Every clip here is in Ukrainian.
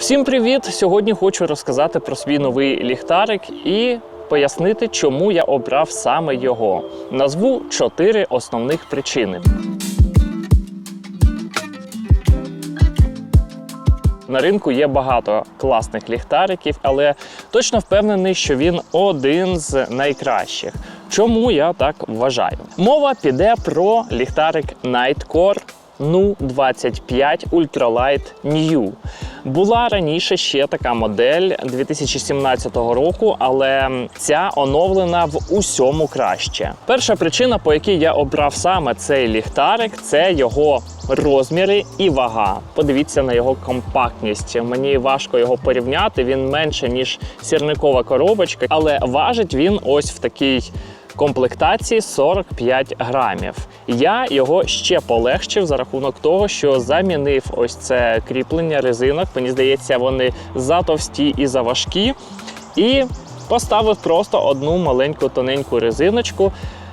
Всім привіт! Сьогодні хочу розказати про свій новий ліхтарик і пояснити, чому я обрав саме його. Назву чотири основних причини. На ринку є багато класних ліхтариків, але точно впевнений, що він один з найкращих. Чому я так вважаю? Мова піде про ліхтарик Nightcore Nu 25 Ultralight New. Була раніше ще така модель 2017 року, але ця оновлена в усьому краще. Перша причина, по якій я обрав саме цей ліхтарик, це його розміри і вага. Подивіться на його компактність. Мені важко його порівняти. Він менше ніж сірникова коробочка, але важить він ось в такій комплектації 45 грамів. Я його ще полегшив за рахунок того, що замінив ось це кріплення резинок. Мені здається, вони затовсті і заважкі. І поставив просто одну маленьку тоненьку резиночку.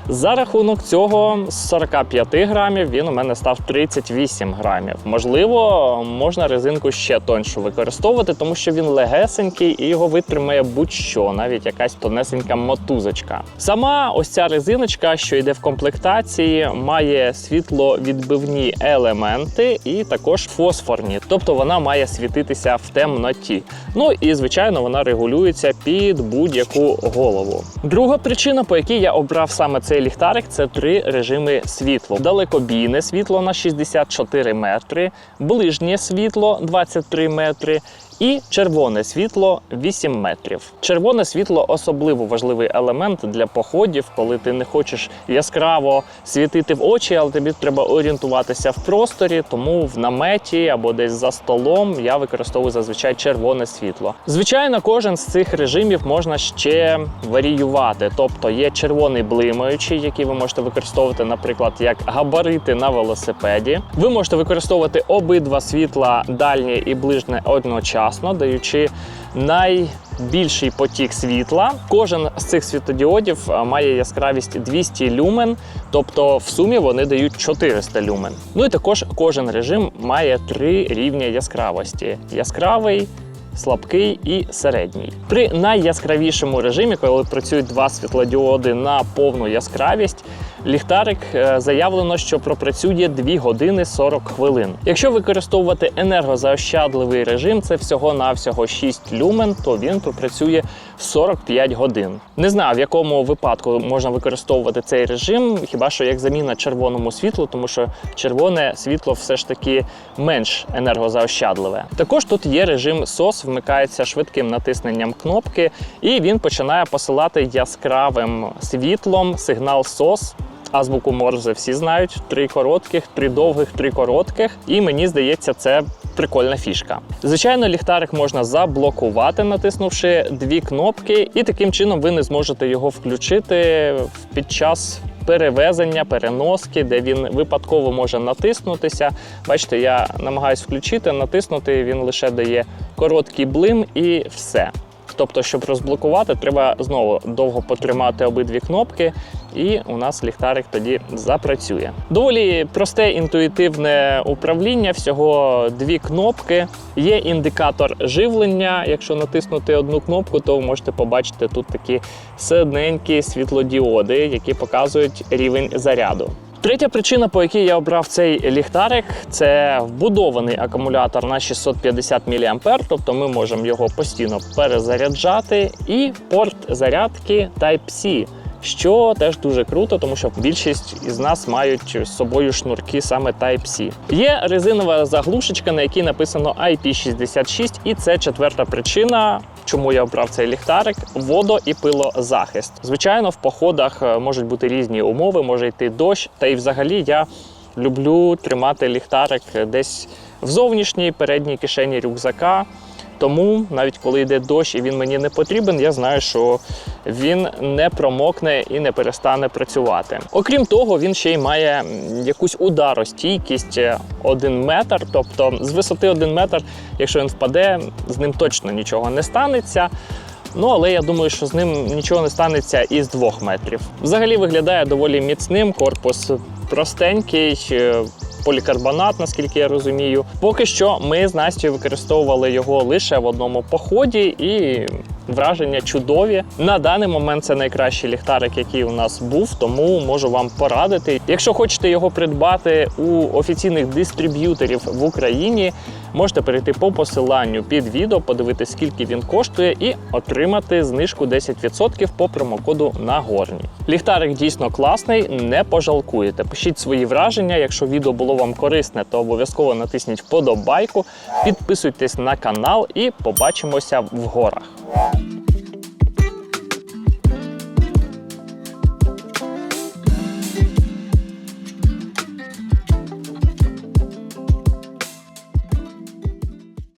За рахунок цього з 45 грамів він у мене став 38 грамів. Можливо, можна резинку ще тоньшу використовувати, тому що він легесенький і його витримає будь-що, навіть якась тонесенька мотузочка. Сама ось ця резиночка, що йде в комплектації, має світловідбивні елементи і також фосфорні, тобто вона має світитися в темноті. Ну і звичайно, вона регулюється під будь-яку голову. Друга причина, по якій я обрав саме цей ліхтарик, це три режими світла: далекобійне світло на 64 метри, ближнє світло 23 метри. І червоне світло 8 метрів. Червоне світло особливо важливий елемент для походів, коли ти не хочеш яскраво світити в очі, але тобі треба орієнтуватися в просторі. Тому в наметі або десь за столом я використовую зазвичай червоне світло. Звичайно, кожен з цих режимів можна ще варіювати. Тобто є червоний блимаючий, який ви можете використовувати, наприклад, як габарити на велосипеді. Ви можете використовувати обидва світла дальнє і ближнє одночасно даючи найбільший потік світла. Кожен з цих світодіодів має яскравість 200 люмен, тобто в сумі вони дають 400 люмен. Ну і також кожен режим має три рівня яскравості: яскравий. Слабкий і середній. При найяскравішому режимі, коли працюють два світлодіоди на повну яскравість, ліхтарик е, заявлено, що пропрацює 2 години 40 хвилин. Якщо використовувати енергозаощадливий режим, це всього-навсього 6 люмен, то він пропрацює 45 годин. Не знаю, в якому випадку можна використовувати цей режим, хіба що як заміна червоному світлу, тому що червоне світло все ж таки менш енергозаощадливе. Також тут є режим SOS, вмикається швидким натисненням кнопки, і він починає посилати яскравим світлом сигнал SOS. Азбуку Морзе всі знають: три коротких, три довгих, три коротких. І мені здається, це прикольна фішка. Звичайно, ліхтарик можна заблокувати, натиснувши дві кнопки, і таким чином ви не зможете його включити під час. Перевезення, переноски, де він випадково може натиснутися. Бачите, я намагаюсь включити, натиснути, він лише дає короткий блим і все. Тобто, щоб розблокувати, треба знову довго потримати обидві кнопки, і у нас ліхтарик тоді запрацює. Доволі просте інтуїтивне управління, всього дві кнопки. Є індикатор живлення. Якщо натиснути одну кнопку, то ви можете побачити тут такі синенькі світлодіоди, які показують рівень заряду. Третя причина, по якій я обрав цей ліхтарик, це вбудований акумулятор на 650 мА, тобто ми можемо його постійно перезаряджати, і порт зарядки Type-C. Що теж дуже круто, тому що більшість із нас мають з собою шнурки саме Type-C. Є резинова заглушечка, на якій написано IP66, і це четверта причина, чому я обрав цей ліхтарик водо і пилозахист. Звичайно, в походах е, можуть бути різні умови, може йти дощ, та й взагалі я люблю тримати ліхтарик десь в зовнішній передній кишені рюкзака. Тому навіть коли йде дощ і він мені не потрібен, я знаю, що він не промокне і не перестане працювати. Окрім того, він ще й має якусь ударостійкість 1 метр. Тобто з висоти 1 метр, якщо він впаде, з ним точно нічого не станеться. Ну, але я думаю, що з ним нічого не станеться і з двох метрів. Взагалі виглядає доволі міцним, корпус простенький. Полікарбонат, наскільки я розумію. Поки що ми з Настю використовували його лише в одному поході і. Враження чудові. На даний момент це найкращий ліхтарик, який у нас був, тому можу вам порадити. Якщо хочете його придбати у офіційних дистриб'юторів в Україні, можете перейти по посиланню під відео, подивитися, скільки він коштує, і отримати знижку 10% по промокоду Нагорні. Ліхтарик дійсно класний, не пожалкуєте. Пишіть свої враження. Якщо відео було вам корисне, то обов'язково натисніть вподобайку, підписуйтесь на канал і побачимося в горах.